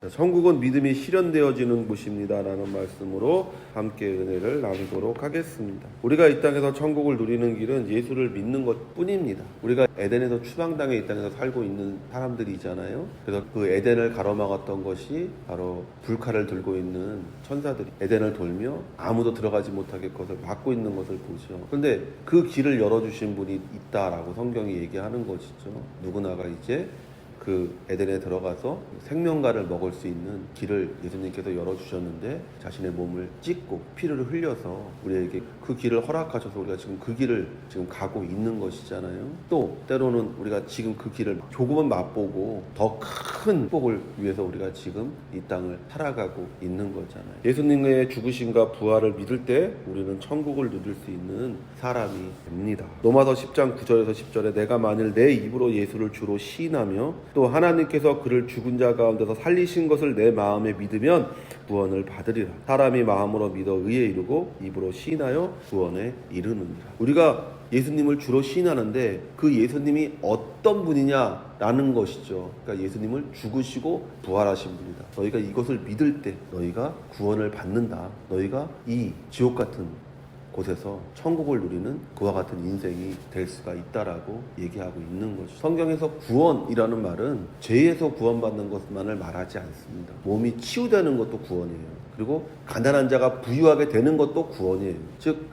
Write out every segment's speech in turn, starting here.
자, 천국은 믿음이 실현되어지는 곳입니다라는 말씀으로 함께 은혜를 나누도록 하겠습니다. 우리가 이 땅에서 천국을 누리는 길은 예수를 믿는 것 뿐입니다. 우리가 에덴에서 추방당해 이 땅에서 살고 있는 사람들이잖아요. 그래서 그 에덴을 가로막았던 것이 바로 불칼을 들고 있는 천사들이 에덴을 돌며 아무도 들어가지 못하게 그것을 막고 있는 것을 보죠. 그런데 그 길을 열어주신 분이 있다라고 성경이 얘기하는 것이죠. 누구나가 이제 그 에덴에 들어가서 생명과를 먹을 수 있는 길을 예수님께서 열어주셨는데 자신의 몸을 찢고 피를 흘려서 우리에게 그 길을 허락하셔서 우리가 지금 그 길을 지금 가고 있는 것이잖아요. 또 때로는 우리가 지금 그 길을 조금은 맛보고 더 큰 복을 위해서 우리가 지금 이 땅을 살아가고 있는 거잖아요. 예수님의 죽으심과 부활을 믿을 때 우리는 천국을 누릴 수 있는 사람이 됩니다. 로마서 10장 9절에서 10절에 내가 만일 내 입으로 예수를 주로 시인하며 또 하나님께서 그를 죽은 자 가운데서 살리신 것을 내 마음에 믿으면 구원을 받으리라. 사람이 마음으로 믿어 의에 이르고 입으로 시인하여 구원에 이르느니라. 우리가 예수님을 주로 시인하는데 그 예수님이 어떤 분이냐라는 것이죠. 그러니까 예수님을 죽으시고 부활하신 분이다. 너희가 이것을 믿을 때 너희가 구원을 받는다. 너희가 이 지옥 같은 곳에서 천국을 누리는 그와 같은 인생이 될 수가 있다라고 얘기하고 있는 것이죠. 성경에서 구원이라는 말은 죄에서 구원받는 것만을 말하지 않습니다. 몸이 치유되는 것도 구원이에요. 그리고 가난한 자가 부유하게 되는 것도 구원이에요. 즉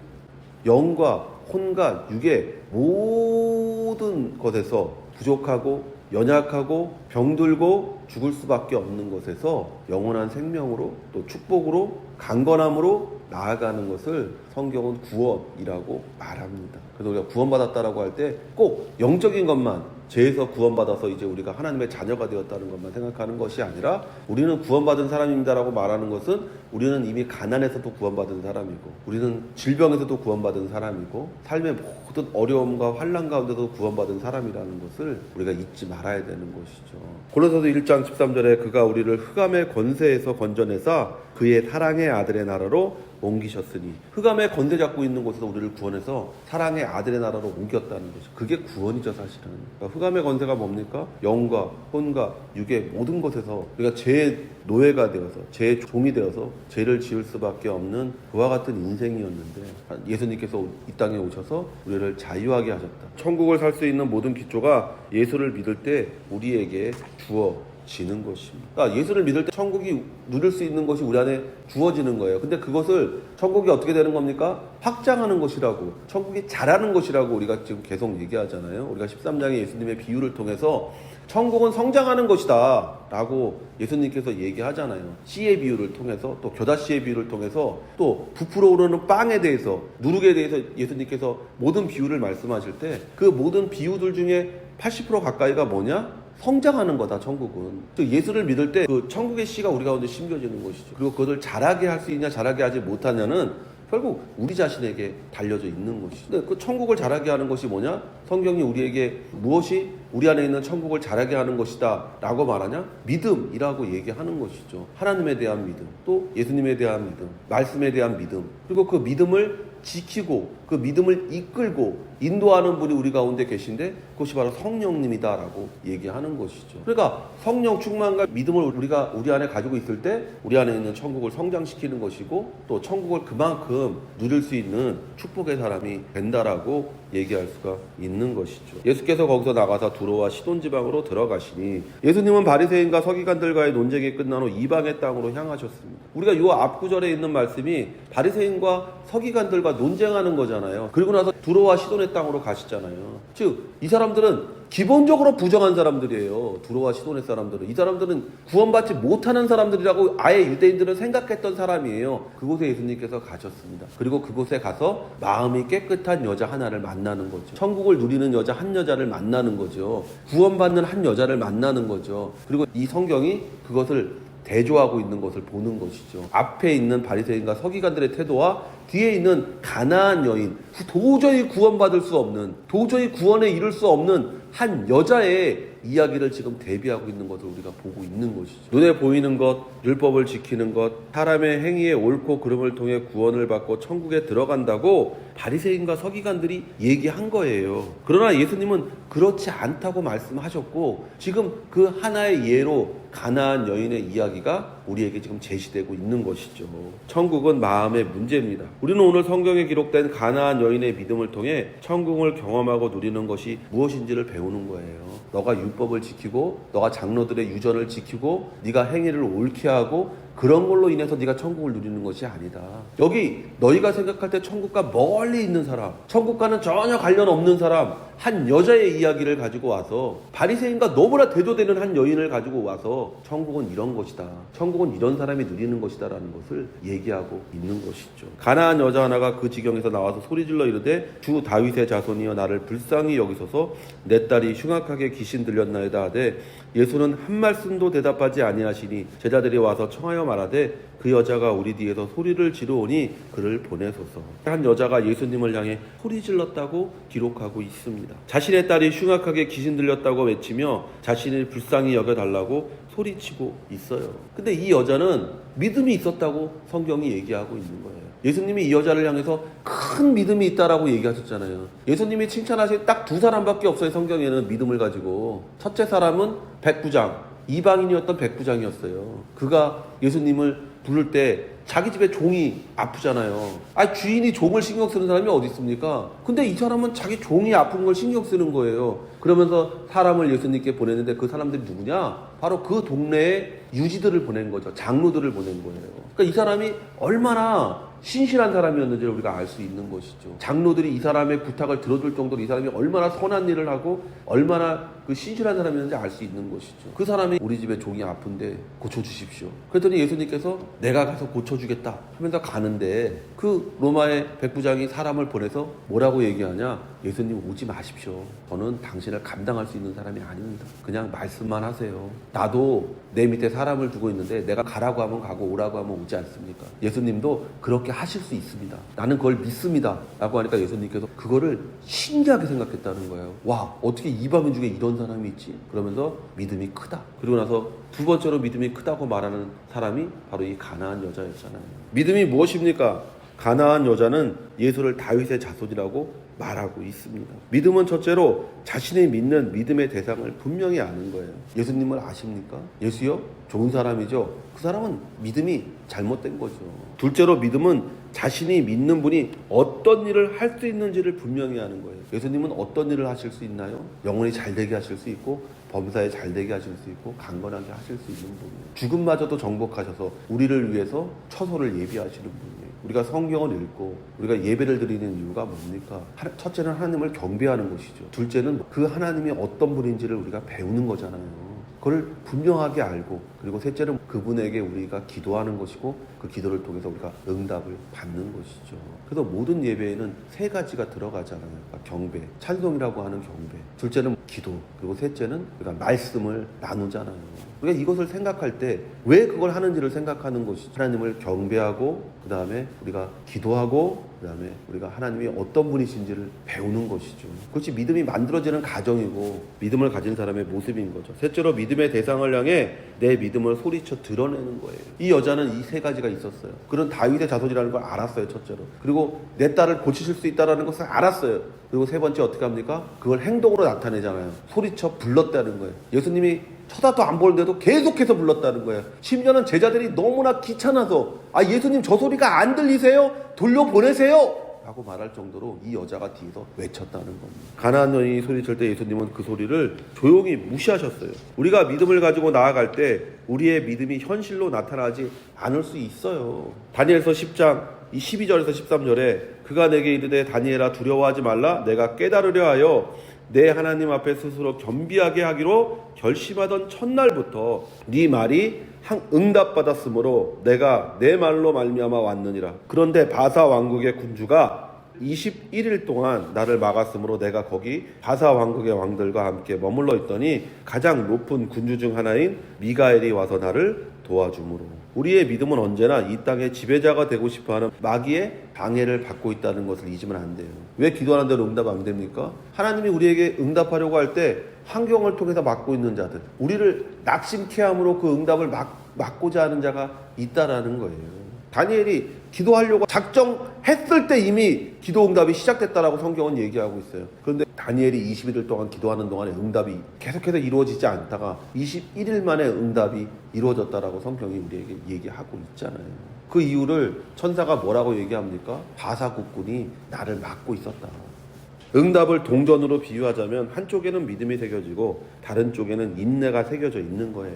영과 혼과 육의 모든 것에서 부족하고 연약하고 병들고 죽을 수밖에 없는 것에서 영원한 생명으로 또 축복으로 강건함으로 나아가는 것을 성경은 구원이라고 말합니다. 그래서 우리가 구원받았다라고 할 때 꼭 영적인 것만 죄에서 구원받아서 이제 우리가 하나님의 자녀가 되었다는 것만 생각하는 것이 아니라 우리는 구원받은 사람입니다라고 말하는 것은 우리는 이미 가난에서도 구원받은 사람이고 우리는 질병에서도 구원받은 사람이고 삶의 모든 어려움과 환란 가운데도 구원받은 사람이라는 것을 우리가 잊지 말아야 되는 것이죠. 고린도서 1장 13절에 그가 우리를 흑암의 권세에서 건져내사 그의 사랑의 아들의 나라로 옮기셨으니 흑암의 건세 잡고 있는 곳에서 우리를 구원해서 사랑의 아들의 나라로 옮겼다는 거죠. 그게 구원이죠, 사실은. 그러니까 흑암의 건세가 뭡니까? 영과 혼과 육의 모든 것에서 우리가 죄의 노예가 되어서 죄의 종이 되어서 죄를 지을 수밖에 없는 그와 같은 인생이었는데 예수님께서 이 땅에 오셔서 우리를 자유하게 하셨다. 천국을 살 수 있는 모든 기초가 예수를 믿을 때 우리에게 주어 지는 것입니다. 그러니까 예수를 믿을 때 천국이 누릴 수 있는 것이 우리 안에 주어지는 거예요. 근데 그것을 천국이 어떻게 되는 겁니까? 확장하는 것이라고, 천국이 자라는 것이라고 우리가 지금 계속 얘기하잖아요. 우리가 13장의 예수님의 비유를 통해서 천국은 성장하는 것이다. 라고 예수님께서 얘기하잖아요. 씨의 비유를 통해서 또 겨자씨의 비유를 통해서 또 부풀어 오르는 빵에 대해서 누룩에 대해서 예수님께서 모든 비유를 말씀하실 때 그 모든 비유들 중에 80% 가까이가 뭐냐? 성장하는 거다 천국은. 즉 예수를 믿을 때 그 천국의 씨가 우리 가운데 심겨지는 것이죠. 그리고 그것을 자라게 할 수 있냐 자라게 하지 못하냐는 결국 우리 자신에게 달려져 있는 것이죠. 근데 그 천국을 자라게 하는 것이 뭐냐? 성경이 우리에게 무엇이 우리 안에 있는 천국을 자라게 하는 것이다 라고 말하냐? 믿음이라고 얘기하는 것이죠. 하나님에 대한 믿음 또 예수님에 대한 믿음 말씀에 대한 믿음. 그리고 그 믿음을 지키고 그 믿음을 이끌고 인도하는 분이 우리 가운데 계신데 그것이 바로 성령님이다라고 얘기하는 것이죠. 그러니까 성령 충만과 믿음을 우리가 우리 안에 가지고 있을 때 우리 안에 있는 천국을 성장시키는 것이고 또 천국을 그만큼 누릴 수 있는 축복의 사람이 된다라고 얘기할 수가 있는 것이죠. 예수께서 거기서 나가서 두로와 시돈 지방으로 들어가시니 예수님은 바리새인과 서기관들과의 논쟁이 끝난 후 이방의 땅으로 향하셨습니다. 우리가 이 앞구절에 있는 말씀이 바리새인과 서기관들과 논쟁하는 거잖아요. 그리고 나서 두로와 시돈의 땅으로 가시잖아요. 즉 이 사람들은 기본적으로 부정한 사람들이에요. 두로와 시돈의 사람들은 이 사람들은 구원받지 못하는 사람들이라고 아예 유대인들은 생각했던 사람이에요. 그곳에 예수님께서 가셨습니다. 그리고 그곳에 가서 마음이 깨끗한 여자 하나를 만나는 거죠. 천국을 누리는 여자 한 여자를 만나는 거죠. 구원받는 한 여자를 만나는 거죠. 그리고 이 성경이 그것을 대조하고 있는 것을 보는 것이죠. 앞에 있는 바리새인과 서기관들의 태도와 뒤에 있는 가나안 여인, 도저히 구원받을 수 없는, 도저히 구원에 이를 수 없는 한 여자의 이야기를 지금 대비하고 있는 것을 우리가 보고 있는 것이죠. 눈에 보이는 것, 율법을 지키는 것, 사람의 행위의 옳고 그름을 통해 구원을 받고 천국에 들어간다고 바리새인과 서기관들이 얘기한 거예요. 그러나 예수님은 그렇지 않다고 말씀하셨고 지금 그 하나의 예로 가나안 여인의 이야기가 우리에게 지금 제시되고 있는 것이죠. 천국은 마음의 문제입니다. 우리는 오늘 성경에 기록된 가나안 여인의 믿음을 통해 천국을 경험하고 누리는 것이 무엇인지를 배우는 거예요. 너가 율법을 지키고 너가 장로들의 유전을 지키고 네가 행위를 옳게 하고 그런 걸로 인해서 네가 천국을 누리는 것이 아니다. 여기 너희가 생각할 때 천국과 멀리 있는 사람, 천국과는 전혀 관련 없는 사람, 한 여자의 이야기를 가지고 와서 바리새인과 너무나 대조되는 한 여인을 가지고 와서 천국은 이런 것이다. 천국은 이런 사람이 누리는 것이다라는 것을 얘기하고 있는 것이죠. 가나안 여자 하나가 그 지경에서 나와서 소리질러 이르되 주 다윗의 자손이여 나를 불쌍히 여기소서 내 딸이 흉악하게 귀신 들렸나이다 하되 예수는 한 말씀도 대답하지 아니하시니 제자들이 와서 청하여 말하되 그 여자가 우리 뒤에서 소리를 지르오니 그를 보내소서. 한 여자가 예수님을 향해 소리 질렀다고 기록하고 있습니다. 자신의 딸이 흉악하게 귀신 들렸다고 외치며 자신을 불쌍히 여겨달라고 소리치고 있어요. 근데 이 여자는 믿음이 있었다고 성경이 얘기하고 있는 거예요. 예수님이 이 여자를 향해서 큰 믿음이 있다라고 얘기하셨잖아요. 예수님이 칭찬하신 딱 두 사람밖에 없어요. 성경에는 믿음을 가지고. 첫째 사람은 백부장, 이방인이었던 백부장이었어요. 그가 예수님을 부를 때 자기 집에 종이 아프잖아요. 아 주인이 종을 신경 쓰는 사람이 어디 있습니까? 근데 이 사람은 자기 종이 아픈 걸 신경 쓰는 거예요. 그러면서 사람을 예수님께 보냈는데 그 사람들이 누구냐? 바로 그 동네에 유지들을 보낸 거죠. 장로들을 보낸 거예요. 그러니까 이 사람이 얼마나 신실한 사람이었는지를 우리가 알 수 있는 것이죠. 장로들이 이 사람의 부탁을 들어줄 정도로 이 사람이 얼마나 선한 일을 하고 얼마나 그 신실한 사람이었는지 알 수 있는 것이죠. 그 사람이 우리 집에 종이 아픈데 고쳐주십시오. 그랬더니 예수님께서 내가 가서 고쳐주겠다 하면서 가는데 그 로마의 백부장이 사람을 보내서 뭐라고 얘기하냐? 예수님 오지 마십시오. 저는 당신을 감당할 수 있는 사람이 아닙니다. 그냥 말씀만 하세요. 나도 내 밑에 사람을 두고 있는데 내가 가라고 하면 가고 오라고 하면 오지 않습니까? 예수님도 그렇게 하실 수 있습니다. 나는 그걸 믿습니다. 라고 하니까 예수님께서 그거를 신기하게 생각했다는 거예요. 와, 어떻게 이방인 중에 이런 사람이 있지? 그러면서 믿음이 크다. 그리고 나서 두 번째로 믿음이 크다고 말하는 사람이 바로 이 가나안 여자였잖아요. 믿음이 무엇입니까? 가나안 여자는 예수를 다윗의 자손이라고 말하고 있습니다. 믿음은 첫째로 자신이 믿는 믿음의 대상을 분명히 아는 거예요. 예수님을 아십니까? 예수요? 좋은 사람이죠. 그 사람은 믿음이 잘못된 거죠. 둘째로 믿음은 자신이 믿는 분이 어떤 일을 할 수 있는지를 분명히 아는 거예요. 예수님은 어떤 일을 하실 수 있나요? 영혼이 잘 되게 하실 수 있고 범사에 잘 되게 하실 수 있고 강건하게 하실 수 있는 분이에요. 죽음마저도 정복하셔서 우리를 위해서 처소를 예비하시는 분이에요. 우리가 성경을 읽고 우리가 예배를 드리는 이유가 뭡니까? 하- 첫째는 하나님을 경배하는 것이죠. 둘째는 그 하나님이 어떤 분인지를 우리가 배우는 거잖아요. 그걸 분명하게 알고 그리고 셋째는 그분에게 우리가 기도하는 것이고 그 기도를 통해서 우리가 응답을 받는 것이죠. 그래서 모든 예배에는 세 가지가 들어가잖아요. 그러니까 경배, 찬송이라고 하는 경배. 둘째는 기도, 그리고 셋째는 우리가 말씀을 나누잖아요. 우리가 이것을 생각할 때 왜 그걸 하는지를 생각하는 것이죠. 하나님을 경배하고 그 다음에 우리가 기도하고 그 다음에 우리가 하나님이 어떤 분이신지를 배우는 것이죠. 그것이 믿음이 만들어지는 과정이고 믿음을 가진 사람의 모습인 거죠. 셋째로 믿음의 대상을 향해 내 믿음을 소리쳐 드러내는 거예요. 이 여자는 이 세 가지가 있었어요. 그런 다윗의 자손이라는 걸 알았어요. 첫째로. 그리고 내 딸을 고치실 수 있다는 것을 알았어요. 그리고 세 번째 어떻게 합니까? 그걸 행동으로 나타내잖아요. 소리쳐 불렀다는 거예요. 예수님이 쳐다도 안 보는데도 계속해서 불렀다는 거예요. 심지어는 제자들이 너무나 귀찮아서 아 예수님 저 소리가 안 들리세요? 돌려보내세요. 라고 말할 정도로 이 여자가 뒤에서 외쳤다는 겁니다. 가나안 여인이 소리칠 때 예수님은 그 소리를 조용히 무시하셨어요. 우리가 믿음을 가지고 나아갈 때 우리의 믿음이 현실로 나타나지 않을 수 있어요. 다니엘서 10장 이 12절에서 13절에 그가 내게 이르되 다니엘아 두려워하지 말라 내가 깨달으려 하여 내 하나님 앞에 스스로 겸비하게 하기로 결심하던 첫날부터 네 말이 항 응답받았으므로 내가 내 말로 말미암아 왔느니라. 그런데 바사 왕국의 군주가 21일 동안 나를 막았으므로 내가 거기 바사 왕국의 왕들과 함께 머물러 있더니 가장 높은 군주 중 하나인 미가엘이 와서 나를 도와주므로 우리의 믿음은 언제나 이 땅의 지배자가 되고 싶어하는 마귀의 방해를 받고 있다는 것을 잊으면 안 돼요. 왜 기도하는 대로 응답 안 됩니까? 하나님이 우리에게 응답하려고 할 때 환경을 통해서 막고 있는 자들, 우리를 낙심케 함으로 그 응답을 막, 막고자 하는 자가 있다라는 거예요. 다니엘이 기도하려고 작정했을 때 이미 기도 응답이 시작됐다라고 성경은 얘기하고 있어요. 그런데 다니엘이 21일 동안 기도하는 동안에 응답이 계속해서 이루어지지 않다가 21일 만에 응답이 이루어졌다라고 성경이 우리에게 얘기하고 있잖아요. 그 이유를 천사가 뭐라고 얘기합니까? 바사국군이 나를 막고 있었다. 응답을 동전으로 비유하자면 한쪽에는 믿음이 새겨지고 다른 쪽에는 인내가 새겨져 있는 거예요.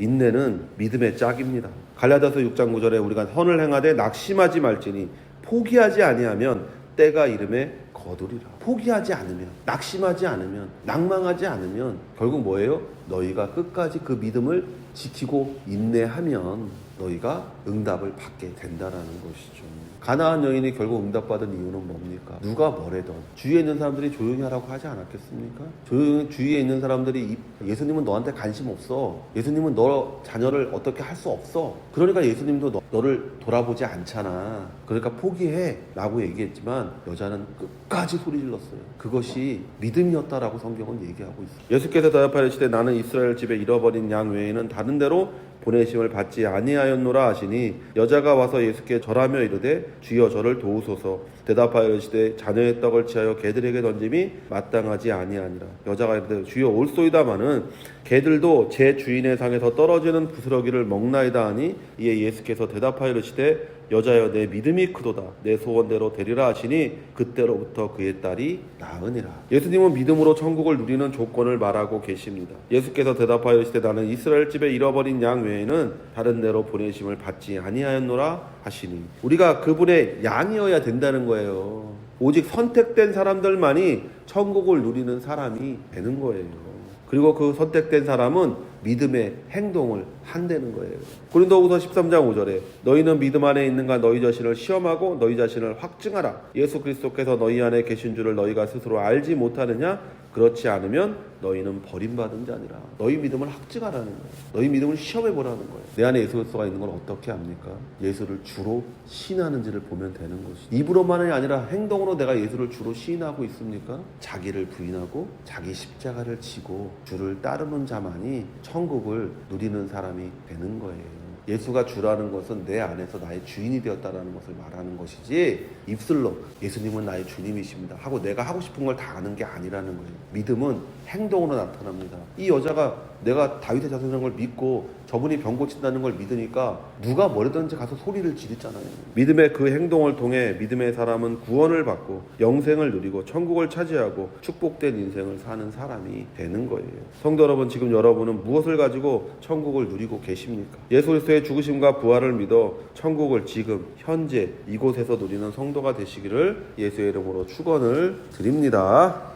인내는 믿음의 짝입니다. 갈라디아서 6장 9절에 우리가 선을 행하되 낙심하지 말지니 포기하지 아니하면 때가 이름에 거두리라. 포기하지 않으면 낙심하지 않으면 낭망하지 않으면 결국 뭐예요? 너희가 끝까지 그 믿음을 지키고 인내하면 너희가 응답을 받게 된다라는 것이죠. 가나안 여인이 결국 응답받은 이유는 뭡니까? 누가 뭐래던 주위에 있는 사람들이 조용히 하라고 하지 않았겠습니까? 조용 주위에 있는 사람들이 이- 예수님은 너한테 관심 없어. 예수님은 너 자녀를 어떻게 할 수 없어. 그러니까 예수님도 너, 너를 돌아보지 않잖아. 그러니까 포기해 라고 얘기했지만 여자는 끝까지 소리 질렀어요. 그것이 믿음이었다라고 성경은 얘기하고 있어요. 예수께서 대답하시되 나는 이스라엘 집에 잃어버린 양 외에는 다른 데로 보내심을 받지 아니하였노라 하시니 여자가 와서 예수께 절하며 이르되 주여 저를 도우소서 대답하여 이르시되 자녀의 떡을 취하여 개들에게 던짐이 마땅하지 아니하니라. 여자가 이르되 주여 올소이다마는 개들도 제 주인의 상에서 떨어지는 부스러기를 먹나이다 하니 이에 예수께서 대답하여 이르시되 여자여 내 믿음이 크도다. 내 소원대로 되리라 하시니 그때로부터 그의 딸이 나으니라. 예수님은 믿음으로 천국을 누리는 조건을 말하고 계십니다. 예수께서 대답하여 이르시되 나는 이스라엘 집에 잃어버린 양 외에는 다른 데로 보내심을 받지 아니하였노라 하시니 우리가 그분의 양이어야 된다는 거예요 오직 선택된 사람들만이 천국을 누리는 사람이 되는 거예요 그리고 그 선택된 사람은 믿음의 행동을 한다는 거예요. 고린도후서 13장 5절에 너희는 믿음 안에 있는가 너희 자신을 시험하고 너희 자신을 확증하라. 예수 그리스도께서 너희 안에 계신 줄을 너희가 스스로 알지 못하느냐? 그렇지 않으면 너희는 버림받은 자니라. 너희 믿음을 확증하라는 거예요. 너희 믿음을 시험해 보라는 거예요. 내 안에 예수 그리스도가 있는 걸 어떻게 합니까? 예수를 주로 시인하는지를 보면 되는 것이. 입으로만이 아니라 행동으로 내가 예수를 주로 시인하고 있습니까? 자기를 부인하고 자기 십자가를 지고 주를 따르는 자만이 천국을 누리는 사람이 되는 거예요. 예수가 주라는 것은 내 안에서 나의 주인이 되었다라는 것을 말하는 것이지 입술로 예수님은 나의 주님이십니다 하고 내가 하고 싶은 걸다 하는 게 아니라는 거예요. 믿음은 행동으로 나타납니다. 이 여자가 내가 다윗의 자손이라는 걸 믿고 저분이 병 고친다는 걸 믿으니까 누가 뭐라든지 가서 소리를 지르잖아요. 믿음의 그 행동을 통해 믿음의 사람은 구원을 받고 영생을 누리고 천국을 차지하고 축복된 인생을 사는 사람이 되는 거예요. 성도 여러분, 지금 여러분은 무엇을 가지고 천국을 누리고 계십니까? 예수 그리스도의 죽으심과 부활을 믿어 천국을 지금 현재 이곳에서 누리는 성도가 되시기를 예수의 이름으로 축원을 드립니다.